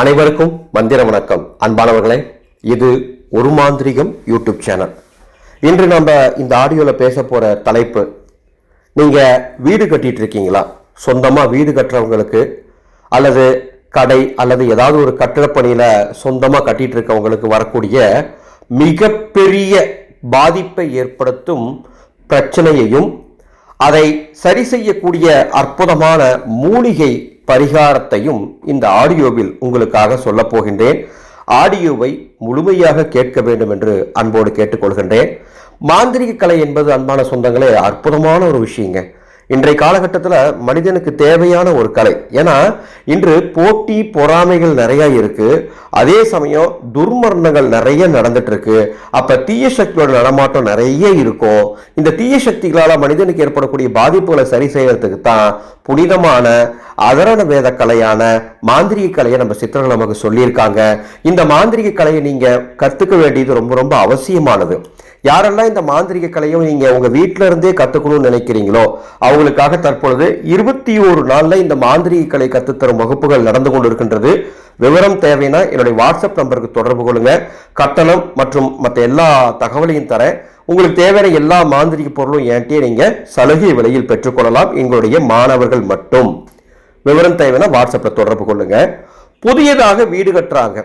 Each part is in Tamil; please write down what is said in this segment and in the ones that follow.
அனைவருக்கும் மந்திர வணக்கம். அன்பானவர்களே இது ஒரு மாந்திரிகம் யூடியூப் சேனல். இன்று நம்ம இந்த ஆடியோவில் பேச போகிற தலைப்பு நீங்கள் வீடு கட்டிட்டு இருக்கீங்களா? சொந்தமாக வீடு கட்டுறவங்களுக்கு அல்லது கடை அல்லது ஏதாவது ஒரு கட்டிடப்பணியில் சொந்தமாக கட்டிகிட்டு கட்டிட்டு இருக்கவங்களுக்கு வரக்கூடிய மிகப்பெரிய பாதிப்பை ஏற்படுத்தும் பிரச்சனையையும் அதை சரி செய்யக்கூடிய அற்புதமான மூலிகை பரிகாரத்தையும் இந்த ஆடியோவில் உங்களுக்காக சொல்லப் போகின்றேன். ஆடியோவை முழுமையாக கேட்க வேண்டும் என்று அன்போடு கேட்டுக்கொள்கின்றேன். மாந்திரிக கலை என்பது அன்பான சொந்தங்களே அற்புதமான ஒரு விஷயங்க. இன்றைய காலகட்டத்தில் மனிதனுக்கு தேவையான ஒரு கலை. ஏன்னா இன்று போட்டி பொறாமைகள் நிறையா இருக்கு. அதே சமயம் துர்மரணங்கள் நிறைய நடந்துட்டு இருக்கு அப்ப தீய சக்தியோட நடமாட்டம் நிறைய இருக்கும். இந்த தீய சக்திகளால மனிதனுக்கு ஏற்படக்கூடிய பாதிப்புகளை சரி செய்யறதுக்கு தான் புனிதமான அதரண வேத கலையான மாந்திரிக கலையை நம்ம சித்தர்கள் நமக்கு சொல்லியிருக்காங்க. இந்த மாந்திரிக கலையை நீங்க கத்துக்க வேண்டியது ரொம்ப ரொம்ப அவசியமானது. யாரெல்லாம் இந்த மாந்திரிக கலையும் நீங்கள் உங்கள் வீட்டில இருந்தே கற்றுக்கணும்னு நினைக்கிறீங்களோ அவங்களுக்காக தற்பொழுது இருபத்தி ஒரு நாளில் இந்த மாந்திரிக கலை கற்றுத்தரும் வகுப்புகள் நடந்து கொண்டு இருக்கின்றது விவரம் தேவைன்னா என்னுடைய வாட்ஸ்அப் நம்பருக்கு தொடர்பு கொள்ளுங்க. கட்டணம் மற்றும் மற்ற எல்லா தகவலையும் தரேன் உங்களுக்கு தேவையான எல்லா மாந்திரிக பொருளும் என்கிட்டயே நீங்க சலுகை விலையில் பெற்றுக்கொள்ளலாம். எங்களுடைய மாணவர்கள் மட்டும். விவரம் தேவைன்னா வாட்ஸ்அப்பில் தொடர்பு கொள்ளுங்க. புதியதாக வீடு கட்டுறாங்க.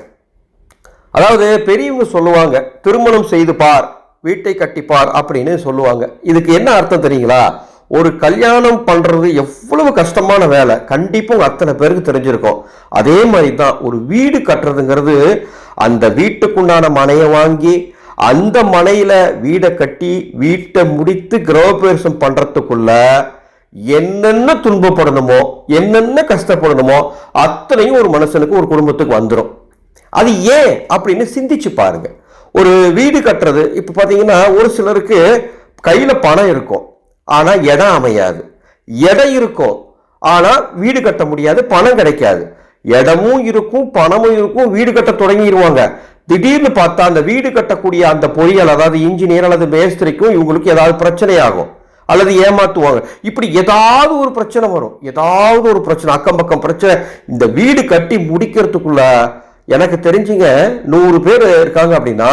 அதாவது பெரியவங்க சொல்லுவாங்க திருமணம் செய்து பார். வீட்டை கட்டிப்பார் அப்படின்னு சொல்லுவாங்க. இதுக்கு என்ன அர்த்தம் தெரியுங்களா? ஒரு கல்யாணம் பண்ணுறது எவ்வளவு கஷ்டமான வேலை. கண்டிப்பாக அத்தனை பேருக்கு தெரிஞ்சிருக்கும். அதே மாதிரி தான் ஒரு வீடு கட்டுறதுங்கிறது அந்த வீட்டுக்குண்டான மனையை வாங்கி அந்த மனையில் வீடை கட்டி வீட்டை முடித்து கிரகப்பிரவேசம் பண்ணுறதுக்குள்ள என்னென்ன துன்பப்படணுமோ என்னென்ன கஷ்டப்படணுமோ அத்தனையும் ஒரு மனுஷனுக்கு ஒரு குடும்பத்துக்கு வந்துடும் அது ஏன் அப்படின்னு சிந்திச்சு பாருங்கள் ஒரு வீடு கட்டுறது இப்போ பார்த்தீங்கன்னா ஒரு சிலருக்கு கையில் பணம் இருக்கும் ஆனால் இடம் அமையாது. இடம் இருக்கும் ஆனால் வீடு கட்ட முடியாது பணம் கிடைக்காது. இடமும் இருக்கும் பணமும் இருக்கும் வீடு கட்ட தொடங்கிடுவாங்க திடீர்னு பார்த்தா அந்த வீடு கட்டக்கூடிய அந்த பொறியாளர் அதாவது இன்ஜினியர் அல்லது மேஸ்திரிக்கும் இவங்களுக்கு ஏதாவது பிரச்சனை ஆகும் அல்லது ஏமாத்துவாங்க. இப்படி ஏதாவது ஒரு பிரச்சனை வரும் ஏதாவது ஒரு பிரச்சனை அக்கம் பக்கம் பிரச்சனை. இந்த வீடு கட்டி முடிக்கிறதுக்குள்ள எனக்கு தெரிஞ்சுங்க நூறு பேர் இருக்காங்க அப்படின்னா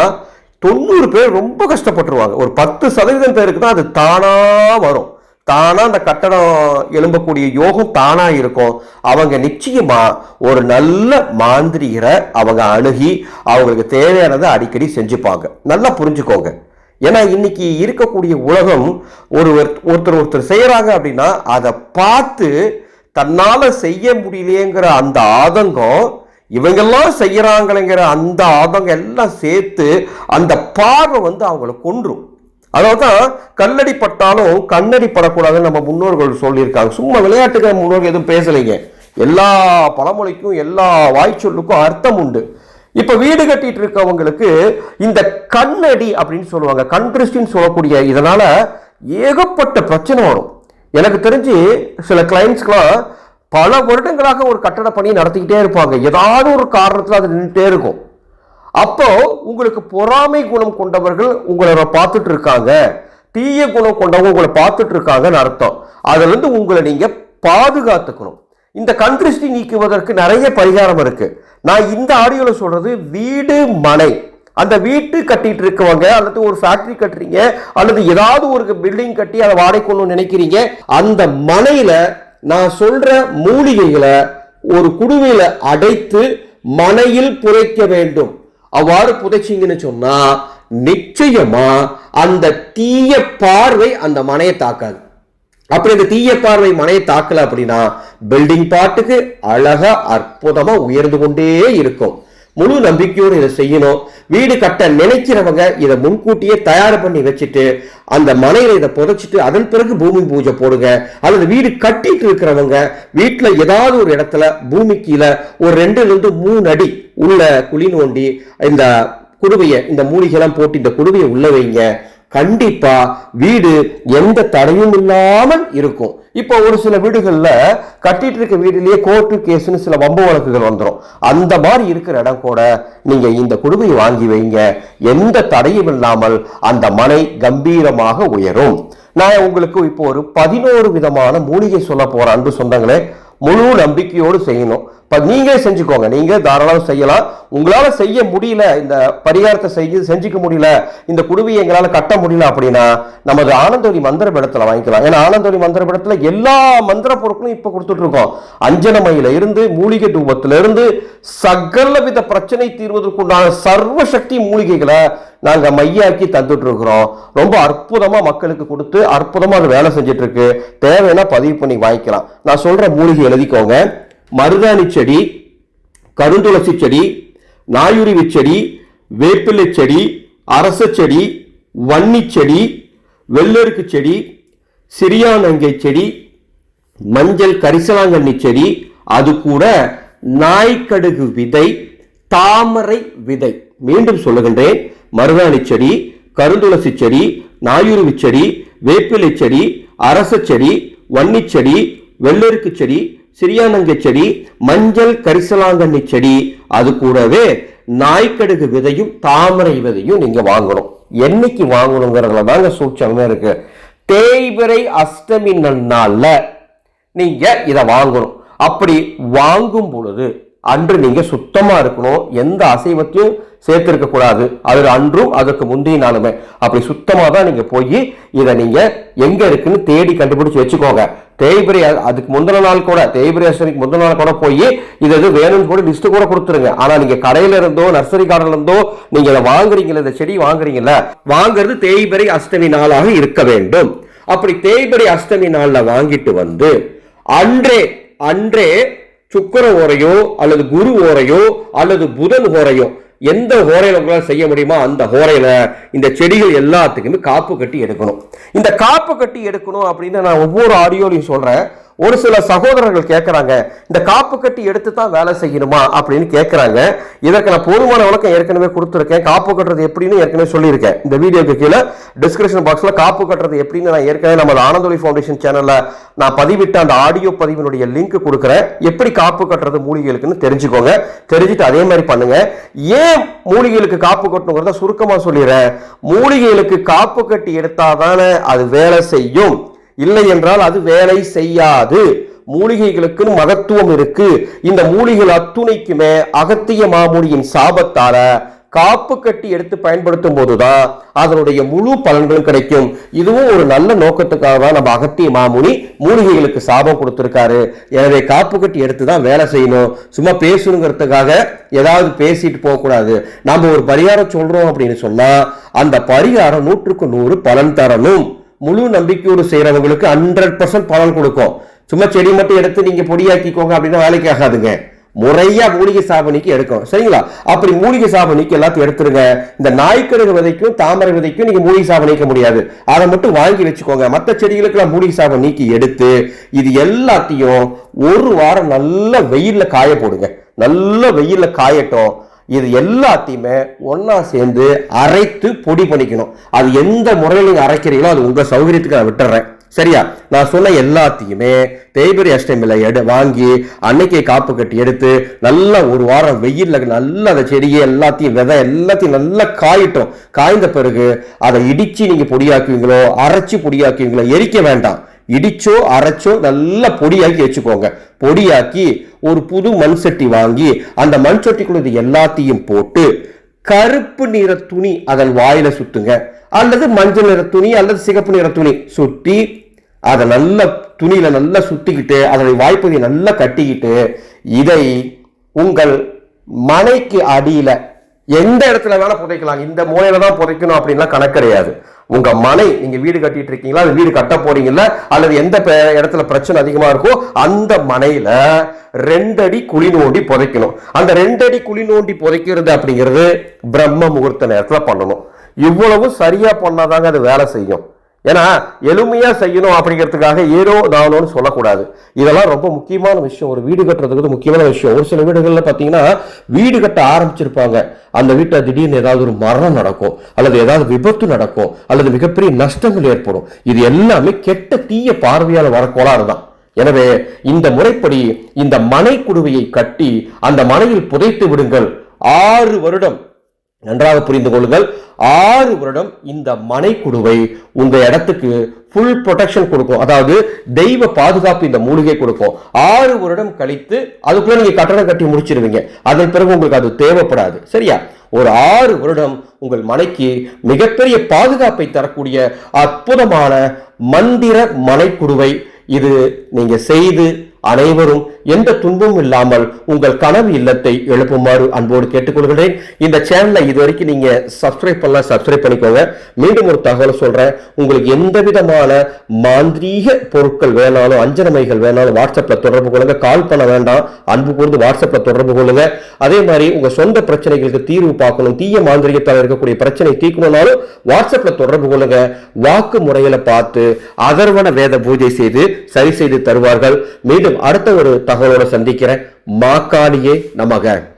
தொண்ணூறு பேர் ரொம்ப கஷ்டப்பட்டுருவாங்க. ஒரு பத்து சதவீதம் பேருக்கு தான் அது தானாக வரும். தானாக அந்த கட்டடம் எழும்பக்கூடிய யோகம் தானாக இருக்கும். அவங்க நிச்சயமாக ஒரு நல்ல மாந்திரிகரை அவங்க அணுகி அவங்களுக்கு தேவையானதை அடிக்கடி செஞ்சுப்பாங்க. நல்லா புரிஞ்சுக்கோங்க. ஏன்னா இன்னைக்கு இருக்கக்கூடிய உலகம் ஒரு ஒருத்தர் ஒருத்தர் செய்கிறாங்க அப்படின்னா அதை பார்த்து தன்னால் செய்ய முடியலையேங்கிற அந்த ஆதங்கம் இவங்கெல்லாம் செய்கிறாங்களேங்கிற அந்த ஆபங்க எல்லாம் சேர்த்து அந்த பார்வை வந்து அவங்கள கொன்றும். அதாவது தான் கல்லடி பட்டாலும் கண்ணடி படக்கூடாதுன்னு நம்ம முன்னோர்கள் சொல்லியிருக்காங்க. சும்மா விளையாட்டுக்கு முன்னோர்கள் எதுவும் பேசலைங்க. எல்லா பழமொழிக்கும் எல்லா வாய்ச்சொல்லுக்கும் அர்த்தம் உண்டு. இப்போ வீடு கட்டிட்டு இருக்கவங்களுக்கு இந்த கண்ணடி அப்படின்னு சொல்லுவாங்க கண் திருஷ்டின்னு சொல்லக்கூடிய இதனால ஏகப்பட்ட பிரச்சனை வரும். எனக்கு தெரிஞ்சு சில கிளைண்ட்ஸ்க்கெல்லாம் பல வருடங்களாக ஒரு கட்டட பணியை நடத்திக்கிட்டே இருப்பாங்க. ஏதாவது ஒரு காரணத்தில் அது நின்றுட்டே இருக்கும். அப்போ உங்களுக்கு பொறாமை குணம் கொண்டவர்கள் உங்களை பார்த்துட்டு இருக்காங்க. தீய குணம் கொண்டவங்க உங்களை பார்த்துட்டு இருக்காங்கன்னு அர்த்தம். அதுலேருந்து உங்களை நீங்க பாதுகாத்துக்கணும். இந்த கண்திருஷ்டி நீக்குவதற்கு நிறைய பரிகாரம் இருக்கு. நான் இந்த ஆடியோவில் சொல்றது வீடு மனை. அந்த வீட்டு கட்டிட்டு இருக்கவங்க அல்லது ஒரு ஃபேக்டரி கட்டுறீங்க அல்லது ஏதாவது ஒரு பில்டிங் கட்டி அதை வாடகை கொள்ளணும்னு நினைக்கிறீங்க அந்த மனையில நான் சொல்ற மூலிகைகளை ஒரு குடுவையில அடைத்து மனையில் புதைக்க வேண்டும். அவ்வாறு புதைச்சிங்கன்னு சொன்னா நிச்சயமா அந்த தீய பார்வை அந்த மனையை தாக்காது. அப்படி இந்த தீய பார்வை மனையை தாக்கல அப்படின்னா பில்டிங் பாட்டுக்கு அழகா அற்புதமா உயர்ந்து கொண்டே இருக்கும். முழு நம்பிக்கையோடு இதை செய்யணும். வீடு கட்ட நினைக்கிறவங்க இதை முன்கூட்டியே தயார் பண்ணி வச்சுட்டு அந்த மனையில இதை புதைச்சிட்டு அதன் பிறகு பூமி பூஜை போடுங்க. அல்லது வீடு கட்டிட்டு இருக்கிறவங்க வீட்டில் ஏதாவது ஒரு இடத்துல பூமி கீழே ஒரு ரெண்டுலேருந்து மூணு அடி உள்ள குழி நோண்டி இந்த குடுவையை இந்த மூலிகைலாம் போட்டு இந்த குடுவையை உள்ள வைங்க. கண்டிப்பா வீடு எந்த தடையும் இல்லாமல் இருக்கும். இப்போ ஒரு சில வீடுகள்ல கட்டிட்டு இருக்க வீடுலயே கோர்ட்டு கேஸ்னு சில வம்பு வழக்குகள் வந்துடும் அந்த மாதிரி இருக்கிற இடம் கூட நீங்க இந்த குடுமையை வாங்கி வைங்க. எந்த தடையும் இல்லாமல் அந்த மனை கம்பீரமாக உயரும். நான் உங்களுக்கு இப்போ ஒரு பதினோரு விதமான மூலிகை சொல்ல போற அன்பு சொந்தங்களே முழு நம்பிக்கையோடு செய்யணும். இப்போ நீங்களே செஞ்சுக்கோங்க. நீங்கள் தாராளமாக செய்யலாம். உங்களால் செய்ய முடியல இந்த பரிகாரத்தை செய்ய செஞ்சுக்க முடியல இந்த குடுவையை எங்களால் கட்ட முடியல அப்படின்னா நமது ஆனந்தோடி மந்திர படத்தில் வாங்கிக்கலாம். ஏன்னா ஆனந்தோலி மந்திர படத்தில் எல்லா மந்திர பொருட்களும் இப்போ கொடுத்துட்ருக்கோம் அஞ்சனமையில இருந்து மூலிகை தூபத்திலிருந்து சகல வித பிரச்சனை தீர்வதற்குண்டான சர்வ சக்தி மூலிகைகளை நாங்கள் மையாக்கி தந்துட்டுருக்குறோம் ரொம்ப அற்புதமாக மக்களுக்கு கொடுத்து அற்புதமாக அது வேலை செஞ்சிட்ருக்கு தேவைன்னா பதிவு பண்ணி வாங்கிக்கலாம். நான் சொல்கிற மூலிகை எழுதிக்கோங்க. மருதாணி செடி கருந்துளசி செடி நாயுருவி செடி வேப்பிலை செடி அரச செடி வன்னி செடி வெள்ளருக்கு செடி சிறியானங்கை செடி மஞ்சள் கரிசலாங்கண்ணி செடி அது கூட நாய்க்கடுகு விதை தாமரை விதை. மீண்டும் சொல்லுகின்றேன். மருதாணி செடி கருந்துளசி செடி நாயுருவி செடி வேப்பிலை செடி அரச செடி வன்னி செடி வெள்ளருக்கு செடி சிறியானங்கை செடி மஞ்சள் கரிசலாங்கண்ணி செடி அது கூடவே நாய்க்கடுகு விதையும் தாமரை விதையும் நீங்க வாங்கணும். என்னைக்கு வாங்கணுங்கிறதுல தாங்க சூட்சமே இருக்கு. தேய்பிறை அஷ்டமி நன்னால நீங்க இதை வாங்கணும். அப்படி வாங்கும் பொழுது அன்று நீங்க சுத்தமா இருக்கணும். எந்த அசைவத்தையும் சேர்த்திருக்க கூடாது அது அன்றும் அதுக்கு முந்தைய நாளுமே. அப்படி சுத்தமாக தான் நீங்கள் போய் இதை நீங்கள் எங்கே இருக்குன்னு தேடி கண்டுபிடிச்சு வச்சுக்கோங்க. தேய்பிரை அதுக்கு முந்தின நாள் கூட தேய்பிரை அஷ்டமிக்கு முந்தின நாள் கூட போய் இது எது வேணும்னு கூட லிஸ்ட் கூட கொடுத்துருங்க. ஆனால் நீங்க கடையில இருந்தோ நர்சரி கார்டன்ல இருந்தோ நீங்க இதை வாங்குறீங்களா இந்த செடி வாங்குறீங்கல்ல வாங்குறது தேய்பிரை அஷ்டமி நாளாக இருக்க வேண்டும். அப்படி தேய்பிரை அஷ்டமி நாளில் வாங்கிட்டு வந்து அன்றே அன்றே சுக்கர ஓரையோ அல்லது குரு ஓரையோ அல்லது புதன் ஓரையோ எந்த ஹோரையில் உங்களால் செய்ய முடியுமோ அந்த ஹோரையில் இந்த செடிகள் எல்லாத்துக்குமே காப்பு கட்டி எடுக்கணும். இந்த காப்பு கட்டி எடுக்கணும் அப்படின்னு நான் ஒவ்வொரு ஆடியோலையும் சொல்றேன். ஒரு சில சகோதரர்கள் கேட்குறாங்க இந்த காப்பு கட்டி எடுத்து தான் வேலை செய்யணுமா அப்படின்னு கேட்குறாங்க இதற்கு நான் போதுமான விளக்கம் ஏற்கனவே கொடுத்துருக்கேன். காப்பு கட்டுறது எப்படின்னு ஏற்கனவே சொல்லியிருக்கேன். இந்த வீடியோக்கு கீழே டிஸ்கிரிப்ஷன் பாக்ஸில் காப்பு கட்டுறது எப்படின்னு நான் ஏற்கனவே நம்ம ஆனந்தொலி ஃபவுண்டேஷன் சேனலில் நான் பதிவிட்ட அந்த ஆடியோ பதிவினுடைய லிங்க் கொடுக்குறேன். எப்படி காப்பு கட்டுறது மூலிகைகளுக்குன்னு தெரிஞ்சுக்கோங்க. தெரிஞ்சுட்டு அதே மாதிரி பண்ணுங்க. ஏன் மூலிகைகளுக்கு காப்பு கட்டணுங்கிறத சுருக்கமாக சொல்லிடுறேன். மூலிகைகளுக்கு காப்பு கட்டி எடுத்தால் தானே அது வேலை செய்யும். இல்லை என்றால் அது வேலை செய்யாது. மூலிகைகளுக்குன்னு மகத்துவம் இருக்கு. இந்த மூலிகைகள் அத்துணைக்குமே அகத்திய மாமுனியின் சாபத்தால காப்பு கட்டி எடுத்து பயன்படுத்தும் போதுதான் அதனுடைய முழு பலன்களும் கிடைக்கும். இதுவும் ஒரு நல்ல நோக்கத்துக்காக தான் நம்ம அகத்திய மாமுனி மூலிகைகளுக்கு சாபம் கொடுத்துருக்காரு. எனவே காப்பு கட்டி எடுத்து தான் வேலை செய்யணும். சும்மா பேசணுங்கிறதுக்காக ஏதாவது பேசிட்டு போகக்கூடாது. நம்ம ஒரு பரிகாரம் சொல்றோம் அப்படின்னு சொன்னா அந்த பரிகாரம் நூற்றுக்கு நூறு பலன் தரணும். முழு நம்பிக்கையோடு செய்கிறவங்களுக்கு ஹண்ட்ரட் பர்சன்ட் பலன் கொடுக்கும். சும்மா செடி மட்டும் எடுத்து நீங்கள் பொடியாக்கிக்கோங்க அப்படின்னா வேலைக்கு ஆகாதுங்க. முறையா மூலிகை சாபனிக்கு எடுக்கணும். சரிங்களா? அப்படி மூலிகை சாபனிக்கு எல்லாத்தையும் எடுத்துருங்க. இந்த நாய்க்கடுகு விதைக்கும் தாமரை விதைக்கும் நீங்க மூலிகை சாபம் நீக்க முடியாது. அதை மட்டும் வாங்கி வச்சுக்கோங்க. மற்ற செடிகளுக்கெல்லாம் மூலிகை சாபம் நீக்கி எடுத்து இது எல்லாத்தையும் ஒரு வாரம் நல்ல வெயில்ல காய போடுங்க. நல்ல வெயில்ல காயட்டும். இது எல்லாத்தையுமே ஒன்றா சேர்ந்து அரைத்து பொடி பண்ணிக்கணும். அது எந்த முறையில் நீங்கள் அரைக்கிறீங்களோ அது உங்கள் சௌகரியத்துக்கு நான் விட்டுறேன். சரியா? நான் சொன்ன எல்லாத்தையுமே தேய்பிரி அஷ்டமியில் எடு வாங்கி அன்னைக்கே காப்பு கட்டி எடுத்து நல்லா ஒரு வாரம் வெயில்ல நல்லா அந்த செடியை எல்லாத்தையும் விதை எல்லாத்தையும் நல்லா காயிட்டோம். காய்ந்த பிறகு அதை இடித்து நீங்கள் பொடியாக்குவீங்களோ அரைச்சி பொடியாக்குவீங்களோ எரிக்க வேண்டாம். இடிச்சோ அரைச்சோ நல்லா பொடியாக்கி வச்சுக்கோங்க. பொடியாக்கி ஒரு புது மண் சட்டி வாங்கி அந்த மண் சட்டிக்குள்ள இது எல்லாத்தையும் போட்டு கருப்பு நிற துணி அதன் வாயில சுத்துங்க. அல்லது மஞ்சள் நிற துணி அல்லது சிகப்பு நிற துணி சுத்தி அதை நல்ல துணியில நல்லா சுத்திக்கிட்டு அதனை வாய்ப்பதியை நல்லா கட்டிக்கிட்டு இதை உங்கள் மனைக்கு அடியில எந்த இடத்துல வேணா புதைக்கலாம். இந்த மூலையில தான் புதைக்கணும் அப்படின்லாம் கணக்கு கிடையாது. உங்க மனை நீங்க வீடு கட்டிட்டு இருக்கீங்களா அது வீடு கட்ட போறீங்கல்ல? அல்லது எந்த பெ- இடத்துல பிரச்சனை அதிகமா இருக்கோ அந்த மனையில ரெண்டடி குழி நோண்டி புதைக்கணும். அந்த ரெண்டடி குழி நோண்டி புதைக்கிறது அப்படிங்கிறது பிரம்ம முகூர்த்த நேரத்துல பண்ணணும். இவ்வளவு சரியா பண்ணாதாங்க அது வேலை செய்யும். ஏன்னா எளிமையாக செய்யணும் அப்படிங்கிறதுக்காக ஏதோ நானோன்னு சொல்லக்கூடாது. இதெல்லாம் ரொம்ப முக்கியமான விஷயம். ஒரு வீடு கட்டுறதுக்கு முக்கியமான விஷயம். ஒரு சில வீடுகளில் பார்த்தீங்கன்னா வீடு கட்ட ஆரம்பிச்சிருப்பாங்க. அந்த வீட்டை திடீர்னு ஏதாவது ஒரு மரணம் நடக்கும் அல்லது ஏதாவது விபத்து நடக்கும் அல்லது மிகப்பெரிய நஷ்டங்கள் ஏற்படும். இது எல்லாமே கெட்ட தீய பார்வையால் வர கோளாறு தான். எனவே இந்த முறைப்படி இந்த மனை குடுவையை கட்டி அந்த மனையில் புதைத்து விடுங்கள். ஆறு வருடம் நன்றாக புரிந்து கொள்ளுங்கள். ஆறு வருடம் இந்த மனைக்குடுவை உங்க இடத்துக்கு ஃபுல் ப்ரொடெக்ஷன் கொடுக்கும். அதாவது தெய்வ பாதுகாப்பு இந்த மூலிகை கொடுக்கும். ஆறு வருடம் கழித்து அதுக்குள்ள நீங்க கட்டணம் கட்டி முடிச்சிருவீங்க. அதன் பிறகு உங்களுக்கு அது தேவைப்படாது. சரியா? ஒரு ஆறு வருடம் உங்கள் மனைக்கு மிகப்பெரிய பாதுகாப்பை தரக்கூடிய அற்புதமான மந்திர மனைக்குடுவை இது நீங்க செய்து அனைவரும் எந்த துன்பமும் இல்லாமல் உங்கள் கனவு இல்லத்தை எழுப்புமாறு அன்போடு கேட்டுக்கொள்கிறேன். இந்த சேனலை இதுவரைக்கும் நீங்க சப்ஸ்கிரைப் பண்ணலாம் சப்ஸ்கிரைப் பண்ணிக்கோங்க. மீண்டும் ஒரு தகவல் சொல்றேன். உங்களுக்கு எந்த விதமான மாந்திரீக பொருட்கள் வேணாலும் அஞ்சனமைகள் வேணாலும் வாட்ஸ்அப்ல தொடர்பு கொள்ளுங்க. கால் பண்ண வேண்டாம். அன்பு கூர்ந்து வாட்ஸ்அப்ல தொடர்பு கொள்ளுங்க. அதே மாதிரி உங்க சொந்த பிரச்சனைகளுக்கு தீர்வு பார்க்கணும். தீய மாந்திரிகத்தால் இருக்கக்கூடிய பிரச்சனை தீர்க்கணும்னாலும் வாட்ஸ்அப்ல தொடர்பு கொள்ளுங்க. வாக்கு முறையில பார்த்து அதர்வன வேத பூஜை செய்து சரி செய்து தருவார்கள். மீண்டும் அடுத்த ஒரு தகவலோட சந்திக்கிறேன். மாக்காளியே நமக.